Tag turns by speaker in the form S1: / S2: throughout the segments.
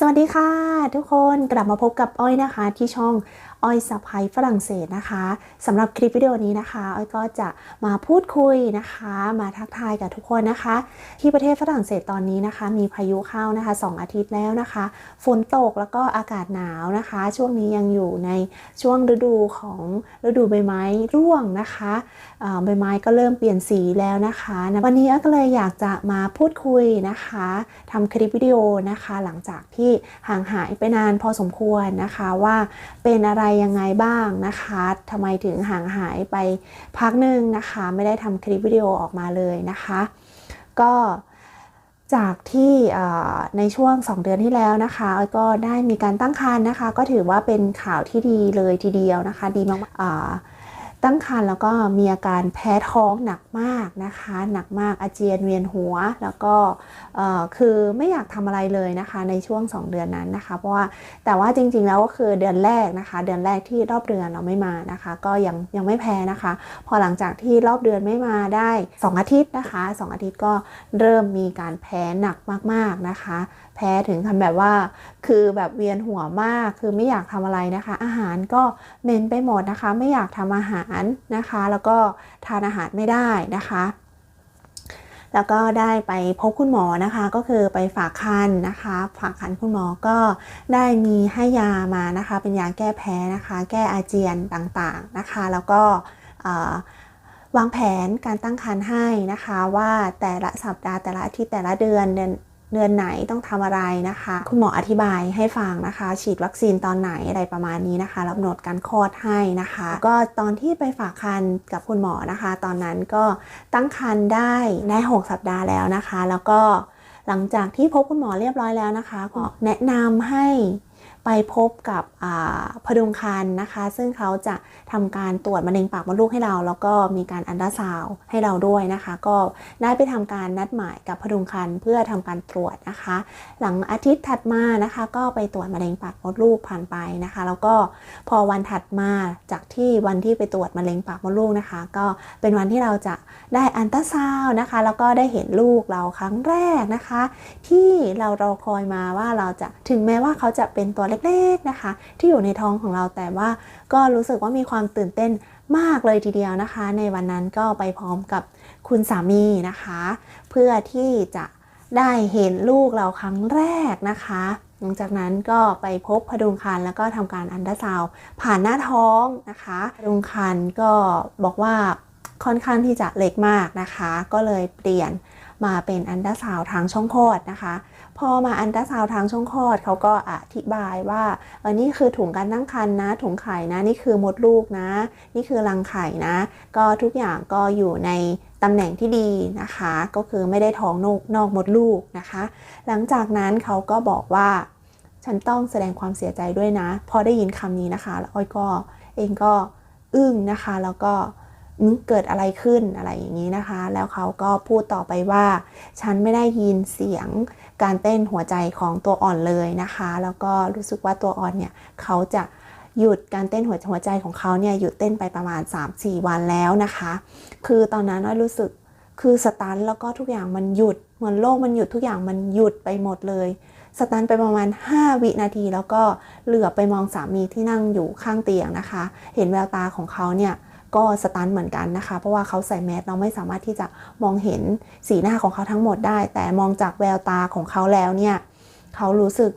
S1: สวัสดีค่ะ ทุกคนกลับมาพบกับอ้อยนะคะที่ช่อง อ้อยสะพายฝรั่งเศสนะคะสำหรับคลิปวิดีโอนี้นะคะอ้อยก็จะมาพูดคุยนะคะ มาทักทายกับทุกคนนะคะ ที่ประเทศฝรั่งเศสตอนนี้นะคะ มีพายุเข้านะคะ 2 อาทิตย์แล้วนะคะ ฝนตกแล้วก็อากาศหนาวนะคะ ช่วงนี้ยังอยู่ในช่วงฤดูของฤดูใบไม้ร่วงนะคะใบไม้ก็เริ่มเปลี่ยนสีแล้วนะคะวันนี้อ้อยก็เลยอยากจะมาพูดคุยนะคะทำคลิปวิดีโอนะคะ หลังจากที่ห่างหายไปนานพอสมควรนะคะว่าเป็นอะไรยังไงบ้างนะคะทำไมถึงห่างหายไปพักหนึ่งนะคะ ไม่ได้ทำคลิปวิดีโอออกมาเลยนะคะ ก็จากที่ในช่วง 2 เดือนที่แล้วนะคะก็ได้มีการตั้งครรภ์นะคะ ก็ถือว่าเป็นข่าวที่ดีเลยทีเดียวนะคะ ดีมากๆอ่า ตั้งครรภ์แล้วก็มีอาการแพ้ท้องหนักมากนะคะ หนักมากอาเจียนเวียนหัว แล้วก็คือไม่อยากทำอะไรเลยนะคะในช่วง 2 เดือนนั้นนะคะ เพราะว่าแต่ว่าจริงๆแล้วก็คือเดือนแรกนะคะ เดือนแรกที่รอบเดือนเราไม่มานะคะ ก็ยังยังไม่แพ้นะคะ พอหลังจากที่รอบเดือนไม่มาได้ 2 อาทิตย์นะคะ 2 อาทิตย์ก็เริ่มมีการแพ้หนักมากๆนะคะ แพ้ถึงขั้นแบบว่า คือแบบเวียนหัวมาก คือไม่อยากทำอะไรนะคะ อาหารก็เม็นไปหมดนะคะ ไม่อยากทำอาหารนะคะ แล้วก็ทานอาหารไม่ได้นะคะ แล้วก็ได้ไปพบคุณหมอนะคะ ก็คือไปฝากคันนะคะ ฝากคันคุณหมอก็ได้มีให้ยามานะคะ เป็นยาแก้แพ้นะคะ แก้อาเจียนต่างๆนะคะ แล้วก็วางแผนการตั้งครรภ์ให้นะคะ ว่าแต่ละสัปดาห์แต่ละอาทิตย์แต่ละเดือนเดือน เดือนไหนต้องทำอะไรนะคะ คุณหมออธิบายให้ฟังนะคะ ฉีดวัคซีนตอนไหนอะไรประมาณนี้นะคะรับหนดการคลอดให้นะคะ ก็ตอนที่ไปฝากคันกับคุณหมอนะคะ ตอนนั้นก็ตั้งครรภ์ได้ได้6สัปดาห์แล้วนะคะ แล้วก็หลังจากที่พบคุณหมอเรียบร้อยแล้วนะคะก็แนะนำให้ ไปพบกับพดุงครรภ์นะคะ ซึ่งเขาจะทำการตรวจมะเร็งปากมดลูกให้เรา แล้วก็มีการอันดาซาวให้เราด้วยนะคะ ก็ได้ไปทำการนัดหมายกับพดุงครรภ์เพื่อทำการตรวจนะคะ หลังอาทิตย์ถัดมานะคะ ก็ไปตรวจมะเร็งปากมดลูกผ่านไปนะคะ แล้วก็พอวันถัดมาจากที่วันที่ไปตรวจมะเร็งปากมดลูกนะคะ ก็เป็นวันที่เราจะได้อันตราซาวนะคะ แล้วก็ได้เห็นลูกเราครั้งแรกนะคะ ที่เรารอคอยมาว่าเราจะถึงแม้ว่าเขาจะเป็นตัวเลกๆนะคะ ที่อยู่ในท้องของเราแต่ว่าก็รู้สึกว่ามีความตื่นเต้นมากเลยทีเดียวนะคะ ในวันนั้นก็ไปพร้อมกับคุณสามีนะคะ เพื่อที่จะได้เห็นลูกเราครั้งแรกนะคะ หลังจากนั้นก็ไปพบพดุงครรภ์แล้วก็ทำการอันดราซาวผ่านหน้าท้องนะคะพดุงครรภ์ก็บอกว่าค่อนข้างที่จะเล็กมากนะคะ ก็เลยเปลี่ยน มาเป็นอันดาซาวทางช่องคลอดนะคะ พอมาอันตราซาวทางช่องคลอดเขาก็อธิบายว่าเออนี่คือถุงการตั้งครรภ์นะ ถุงไข่นะ นี่คือมดลูกนะ นี่คือรังไข่นะ ก็ทุกอย่างก็อยู่ในตำแหน่งที่ดีนะคะ ก็คือไม่ได้ท้องนอกนอกมดลูกนะคะ หลังจากนั้นเขาก็บอกว่า ฉันต้องแสดงความเสียใจด้วยนะ พอได้ยินคำนี้นะคะ แล้วอ้อยก็เองก็อึ้งนะคะ แล้วก็ เกิดอะไรขึ้นอะไรอย่างนี้นะคะ แล้วเขาก็พูดต่อไปว่า ฉันไม่ได้ยินเสียงการเต้นหัวใจของตัวอ่อนเลยนะคะ แล้วก็รู้สึกว่าตัวอ่อนเนี่ยเขาจะหยุดการเต้นหัวหัวใจของเขาเนี่ยหยุดเต้นไปประมาณ 3-4 วันแล้วนะคะ คือตอนนั้นน้อยรู้สึกคือสตันแล้วก็ทุกอย่างมันหยุดเหมือนโลกมันหยุดทุกอย่างมันหยุดไปหมดเลยสตันไปประมาณ 5 วินาที แล้วก็เหลือไปมองสามีที่นั่งอยู่ข้างเตียงนะคะ เห็นแววตาของเขาเนี่ย ก็สตันเหมือนกันนะคะ เพราะว่าเขาใส่แมสเราไม่สามารถที่จะมองเห็นสีหน้าของเขาทั้งหมดได้ แต่มองจากแววตาของเขาแล้วเนี่ยเขารู้สึก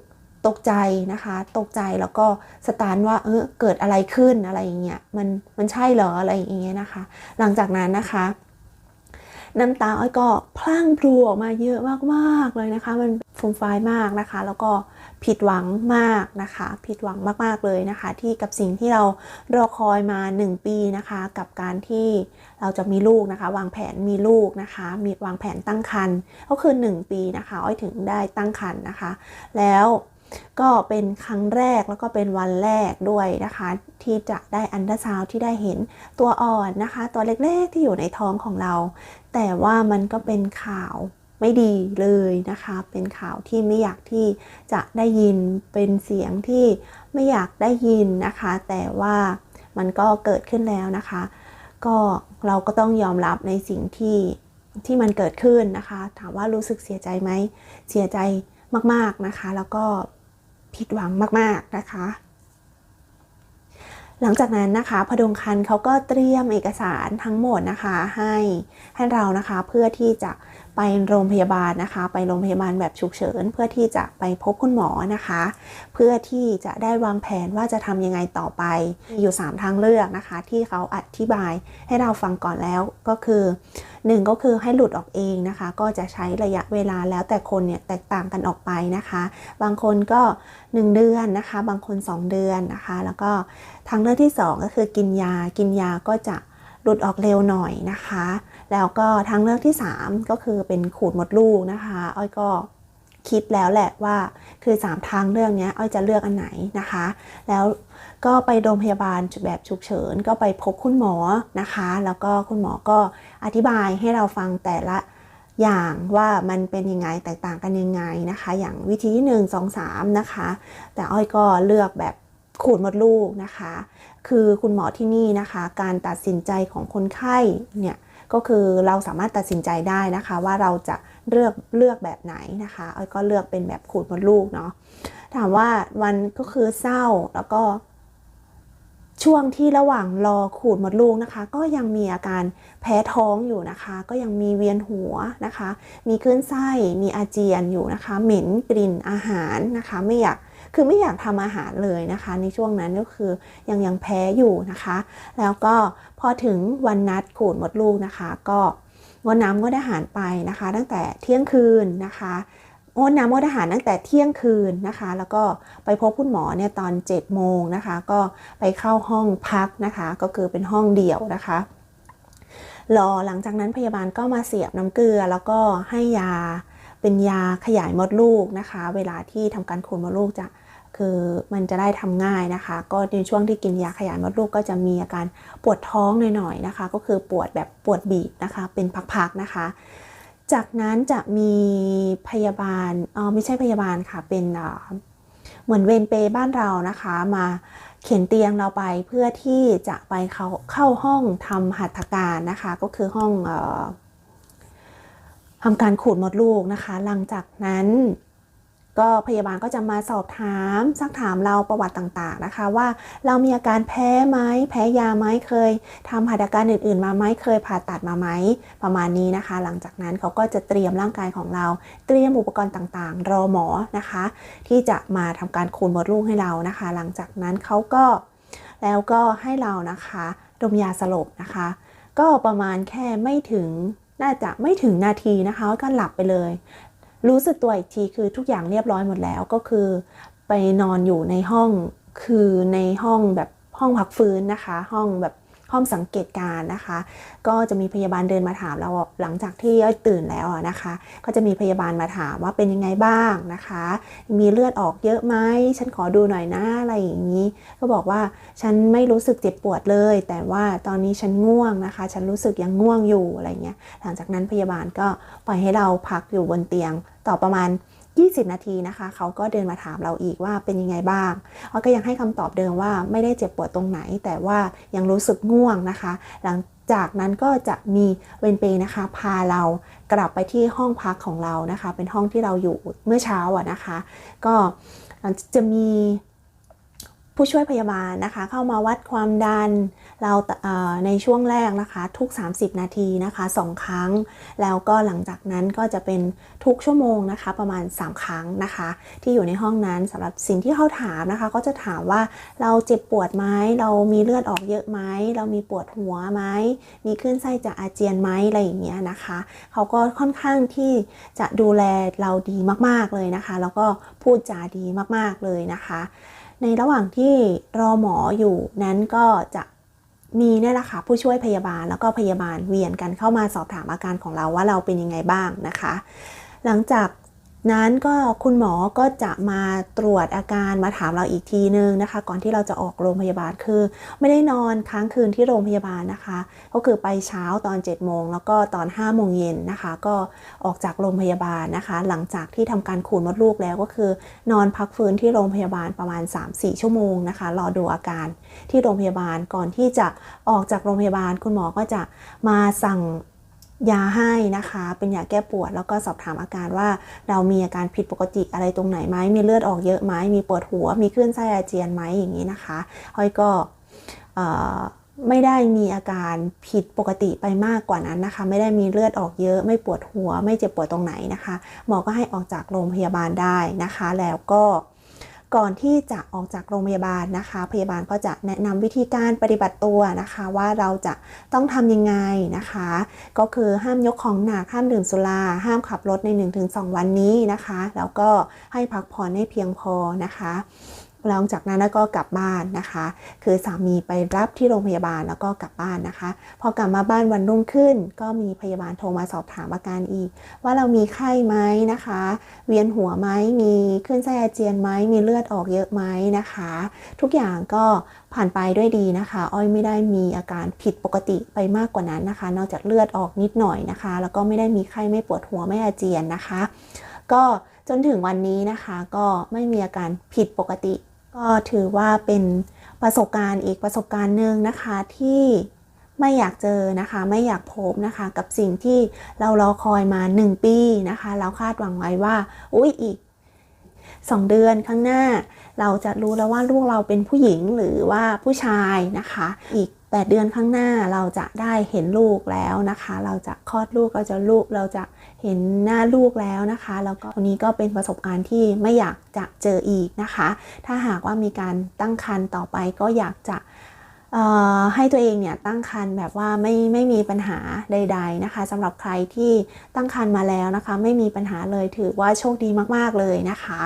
S1: ตกใจนะคะ ตกใจแล้วก็สตันว่าเออเกิดอะไรขึ้นอะไรอย่างเงี้ยมันมันใช่เหรออะไรอย่างเงี้ยนะคะ หลังจากนั้นนะคะ น้ำตาอ้อยก็พลั่งพลูออกมาเยอะมากๆเลยนะคะ มันฟูมฟายมากนะคะ แล้วก็ ผิดหวังมากนะคะ ผิดหวังมากๆเลยนะคะ ที่กับสิ่งที่เรารอคอยมา 1 ปีนะคะ กับการที่เราจะมีลูกนะคะ วางแผนมีลูกนะคะ มีวางแผนตั้งครรภ์ก็คือ 1 ปีนะคะอ้อยถึงได้ตั้งครรภ์นะคะ แล้วก็เป็นครั้งแรกแล้วก็เป็นวันแรกด้วยนะคะ ที่จะได้อันดราซาวที่ได้เห็นตัวอ่อนนะคะ ตัวเล็กๆที่อยู่ในท้องของเรา แต่ว่ามันก็เป็นข่าว ไม่ดีเลยนะคะ เป็นข่าวที่ไม่อยากที่จะได้ยินเป็นเสียงที่ไม่อยากได้ยินนะคะ แต่ว่ามันก็เกิดขึ้นแล้วนะคะ ก็เราก็ต้องยอมรับในสิ่งที่ที่มันเกิดขึ้นนะคะ ถามว่ารู้สึกเสียใจไหมเสียใจมากๆนะคะ แล้วก็ผิดหวังมาก ๆนะคะ หลังจากนั้นนะคะพดงคันเขาก็เตรียมเอกสารทั้งหมดนะคะ ให้ให้เรานะคะเพื่อที่จะ ไปโรงพยาบาลนะคะ ไปโรงพยาบาลแบบฉุกเฉิน เพื่อที่จะไปพบคุณหมอนะคะ เพื่อที่จะได้วางแผนว่าจะทำยังไงต่อไป อยู่ 3 ทางเลือกนะคะ ที่เขาอธิบายให้เราฟังก่อนแล้วก็คือ 1 ก็คือให้หลุดออกเองนะคะ ก็จะใช้ระยะเวลาแล้วแต่คนเนี่ยแตกต่างกันออกไปนะคะ บางคนก็ 1 เดือนนะคะ บางคน 2 เดือนนะคะ แล้วก็ทางเลือกที่ 2 ก็คือกินยากินยาก็จะหลุดออกเร็วหน่อยนะคะ แล้วก็ทางเลือกที่ 3 ก็คือเป็นขูดมดลูกนะคะ อ้อยก็คิดแล้วแหละว่าคือ 3 ทางเลือกนี้อ้อยจะเลือกอันไหนนะคะ แล้วก็ไปโรงพยาบาลแบบฉุกเฉิน ก็ไปพบคุณหมอนะคะ แล้วก็คุณหมอก็อธิบายให้เราฟังแต่ละอย่างว่ามันเป็นยังไงแตกต่างกันยังไงนะคะ อย่างวิธีที่ 1 2 3 นะคะ แต่อ้อยก็เลือกแบบขูดมดลูกนะคะ คือคุณหมอที่นี่นะคะ การตัดสินใจของคนไข้เนี่ย ก็คือเราสามารถตัดสินใจได้นะคะ ว่าเราจะเลือกเลือกแบบไหนนะคะอ้อยก็เลือกเป็นแบบขูดมดลูกเนาะถามว่าวันก็คือเศร้าแล้วก็ช่วงที่ระหว่างรอขูดมดลูกนะคะ ก็ยังมีอาการแพ้ท้องอยู่นะคะ ก็ยังมีเวียนหัวนะคะ มีคลื่นไส้มีอาเจียนอยู่นะคะ เหม็นกลิ่นอาหารนะคะ ไม่อยาก คือไม่อยากทำอาหารเลยนะคะ ในช่วงนั้นก็คือยังยังแพ้อยู่นะคะ แล้วก็พอถึงวันนัดขูดมดลูกนะคะ ก็งดน้ำงดอาหารไปนะคะ ตั้งแต่เที่ยงคืนนะคะงดน้ำงดอาหารตั้งแต่เที่ยงคืนนะคะ แล้วก็ไปพบคุณหมอเนี่ยตอน7จ็ดโมงนะคะ ก็ไปเข้าห้องพักนะคะ ก็คือเป็นห้องเดี่ยวนะคะรอหลังจากนั้นพยาบาลก็มาเสียบน้ำเกลือแล้วก็ให้ยา เป็นยาขยายมดลูกนะคะ เวลาที่ทำการขูดมดลูกจะคือมันจะได้ทำง่ายนะคะ ก็ในช่วงที่กินยาขยายมดลูกก็จะมีอาการปวดท้องหน่อยๆนะคะ ก็คือปวดแบบปวดบีบนะคะ เป็นพักๆนะคะ จากนั้นจะมีพยาบาลอ๋อไม่ใช่พยาบาลค่ะเป็นเหมือนเวรเปบ้านเรานะคะ มาเข็นเตียงเราไปเพื่อที่จะไปเข้าเข้าห้องทำหัตถการนะคะ ก็คือห้องออ ทำการขูดมดลูกนะคะ หลังจากนั้น ก็พยาบาลก็จะมาสอบถามซักถามเราประวัติต่างๆนะคะ ว่าเรามีอาการแพ้ไหมแพ้ยาไหมเคยทำหัตถการอื่น ๆ มาไหมเคยผ่าตัดมาไหมประมาณนี้นะคะ หลังจากนั้นเขาก็จะเตรียมร่างกายของเรา เตรียมอุปกรณ์ต่างๆ รอหมอนะคะ ที่จะมาทำการคูณมดลูกให้เรานะคะ หลังจากนั้นเขาก็แล้วก็ให้เรานะคะดมยาสลบนะคะ ก็ประมาณแค่ไม่ถึง น่าจะไม่ถึงนาทีนะคะก็หลับไปเลย รู้สึกตัวอีกทีคือทุกอย่างเรียบร้อยหมดแล้วก็คือ ไปนอนอยู่ในห้องคือในห้องแบบห้องพักฟื้นนะคะ ห้องแบบ ห้องสังเกตการนะคะ ก็จะมีพยาบาลเดินมาถามเราหลังจากที่ตื่นแล้วนะคะ ก็จะมีพยาบาลมาถามว่าเป็นยังไงบ้างนะคะ มีเลือดออกเยอะไหมฉันขอดูหน่อยนะอะไรอย่างนี้ ก็บอกว่าฉันไม่รู้สึกเจ็บปวดเลย แต่ว่าตอนนี้ฉันง่วงนะคะ ฉันรู้สึกยังง่วงอยู่อะไรเงี้ยหลังจากนั้นพยาบาลก็ปล่อยให้เราพักอยู่บนเตียงต่อประมาณ 20 นาทีนะคะ เขาก็เดินมาถามเราอีกว่าเป็นยังไงบ้างเราก็ยังให้คำตอบเดิมว่าไม่ได้เจ็บปวดตรงไหน แต่ว่ายังรู้สึกง่วงนะคะ หลังจากนั้นก็จะมีเวนเปนะคะ พาเรากลับไปที่ห้องพักของเรานะคะ เป็นห้องที่เราอยู่เมื่อเช้าอะนะคะ ก็จะมี ผู้ช่วยพยาบาลนะคะ เข้ามาวัดความดันเราในช่วงแรกนะคะ ทุก 30 นาทีนะคะ 2 ครั้ง แล้วก็หลังจากนั้นก็จะเป็นทุกชั่วโมงนะคะ ประมาณ 3 ครั้งนะคะ ที่อยู่ในห้องนั้นสำหรับสิ่งที่เขาถามนะคะ ก็จะถามว่าเราเจ็บปวดไหมเรามีเลือดออกเยอะไหมเรามีปวดหัวไหมมีขึ้นไส้จะอาเจียนไหมอะไรอย่างเงี้ยนะคะเขาก็ค่อนข้างที่จะดูแลเราดีมากๆเลยนะคะ แล้วก็พูดจาดีมากๆเลยนะคะ ในระหว่างที่รอหมออยู่นั้นก็จะมีเนี่ยแหละค่ะผู้ช่วยพยาบาลแล้วก็พยาบาลเวียนกันเข้ามาสอบถามอาการของเราว่าเราเป็นยังไงบ้างนะคะ หลังจาก นั้นก็คุณหมอก็จะมาตรวจอาการมาถามเราอีกทีนึงนะคะ ก่อนที่เราจะออกโรงพยาบาลคือ ไม่ได้นอนค้างคืนที่โรงพยาบาลนะคะ ก็คือไปเช้าตอน7จ็ดโมงแล้วก็ตอน5้าโมงเย็นนะคะ ก็ออกจากโรงพยาบาลนะคะ หลังจากที่ทำการขูดมดลูกแล้วก็คือ นอนพักฟื้นที่โรงพยาบาลประมาณ 3-4 ชั่วโมงนะคะรอดูอาการที่โรงพยาบาลก่อนที่จะออกจากโรงพยาบาล คุณหมอก็จะมาสั่ง ยาให้นะคะ เป็นยาแก้ปวด แล้วก็สอบถามอาการว่าเรามีอาการผิดปกติอะไรตรงไหนไหมมีเลือดออกเยอะไหมมีปวดหัว มีคลื่นไส้อาเจียนไหมอย่างนี้นะคะอ้อยก็ไม่ได้มีอาการผิดปกติไปมากกว่านั้นนะคะ ไม่ได้มีเลือดออกเยอะ ไม่ปวดหัว ไม่เจ็บปวดตรงไหนนะคะ หมอก็ให้ออกจากโรงพยาบาลได้นะคะ แล้วก็ ก่อนที่จะออกจากโรงพยาบาลนะคะ พยาบาลก็จะแนะนำวิธีการปฏิบัติตัวนะคะ ว่าเราจะต้องทำยังไงนะคะ ก็คือห้ามยกของหนักห้ามดื่มสุราห้ามขับรถใน 1-2 วันนี้นะคะ แล้วก็ให้พักผ่อนให้เพียงพอนะคะ หลังจากนั้นก็กลับบ้านนะคะ คือสามีไปรับที่โรงพยาบาลแล้วก็กลับบ้านนะคะ พอกลับมาบ้านวันรุ่งขึ้น ก็มีพยาบาลโทรมาสอบถามอาการอีก ว่าเรามีไข้ไหมนะคะ เวียนหัวไหมมีคลื่นไส้อาเจียนไหมมีเลือดออกเยอะไหมนะคะ ทุกอย่างก็ผ่านไปด้วยดีนะคะ อ้อยไม่ได้มีอาการผิดปกติไปมากกว่านั้นนะคะ นอกจากเลือดออกนิดหน่อยนะคะ แล้วก็ไม่ได้มีไข้ไม่ปวดหัวไม่อาเจียนนะคะ ก็จนถึงวันนี้นะคะก็ไม่มีอาการผิดปกติ ก็ถือว่าเป็นประสบการณ์อีกประสบการณ์หนึ่งนะคะที่ไม่อยากเจอนะคะ ไม่อยากพบนะคะ กับสิ่งที่เรารอคอยมา 1 ปีนะคะ เราคาดหวังไว้ว่า อุ้ยอีก 2 เดือนข้างหน้า เราจะรู้แล้วว่าลูกเราเป็นผู้หญิงหรือว่าผู้ชายนะคะ อีก 8 เดือนข้างหน้าเราจะได้เห็นลูกแล้วนะคะ เราจะคลอดลูกเราจะลูกเราจะเห็นหน้าลูกแล้วนะคะ แล้วก็วันนี้ก็เป็นประสบการณ์ที่ไม่อยากจะเจออีกนะคะ ถ้าหากว่ามีการตั้งครรภ์ต่อไปก็อยากจะให้ตัวเองเนี่ยตั้งครรภ์แบบว่าไม่ไม่มีปัญหาใด ๆนะคะสำหรับใครที่ตั้งครรภ์มาแล้วนะคะ ไม่มีปัญหาเลยถือว่าโชคดีมากๆเลยนะคะ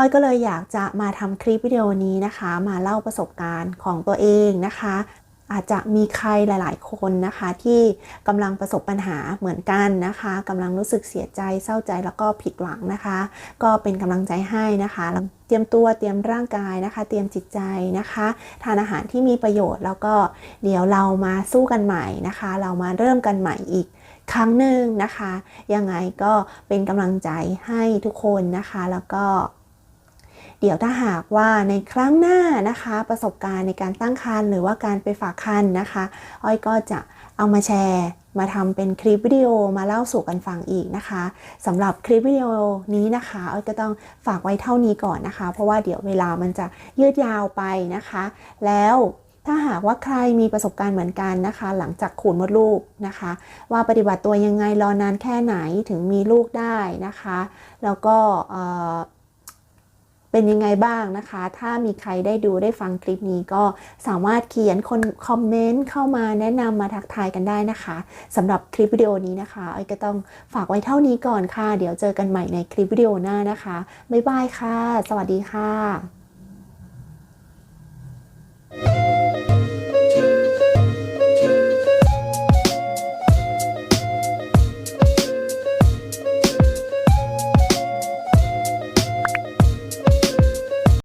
S1: อ้อยก็เลยอยากจะมาทำคลิปวิดีโอนี้นะคะ มาเล่าประสบการณ์ของตัวเองนะคะ อาจจะมีใครหลาย ๆ คนนะคะ ที่กำลังประสบปัญหาเหมือนกันนะคะกำลังรู้สึกเสียใจเศร้าใจแล้วก็ผิดหวังนะคะ ก็เป็นกำลังใจให้นะคะเตรียมตัวเตรียมร่างกายนะคะ เตรียมจิตใจนะคะ ทานอาหารที่มีประโยชน์ แล้วก็เดี๋ยวเรามาสู้กันใหม่นะคะ เรามาเริ่มกันใหม่อีกครั้งหนึ่งนะคะ ยังไงก็เป็นกำลังใจให้ทุกคนนะคะ แล้วก็ เดี๋ยวถ้าหากว่าในครั้งหน้านะคะ ประสบการณ์ในการตั้งครรภ์หรือว่าการไปฝากครรภ์นะคะ อ้อยก็จะเอามาแชร์ มาทำเป็นคลิปวิดีโอมาเล่าสู่กันฟังอีกนะคะสำหรับคลิปวิดีโอนี้นะคะอ้อยก็ต้องฝากไว้เท่านี้ก่อนนะคะ เพราะว่าเดี๋ยวเวลามันจะยืดยาวไปนะคะ แล้วถ้าหากว่าใครมีประสบการณ์เหมือนกันนะคะ หลังจากขูดมดลูกนะคะ ว่าปฏิบัติตัวยังไงรอนานแค่ไหนถึงมีลูกได้นะคะ แล้วก็ เป็นยังไงบ้างนะคะ ถ้ามีใครได้ดูได้ฟังคลิปนี้ก็สามารถเขียนคนคอมเมนต์เข้ามาแนะนำมาทักทายกันได้นะคะสำหรับคลิปวิดีโอนี้นะคะไอ้ก็ต้องฝากไว้เท่านี้ก่อนค่ะ เดี๋ยวเจอกันใหม่ในคลิปวิดีโอหน้านะคะ บ๊ายบายค่ะ สวัสดีค่ะ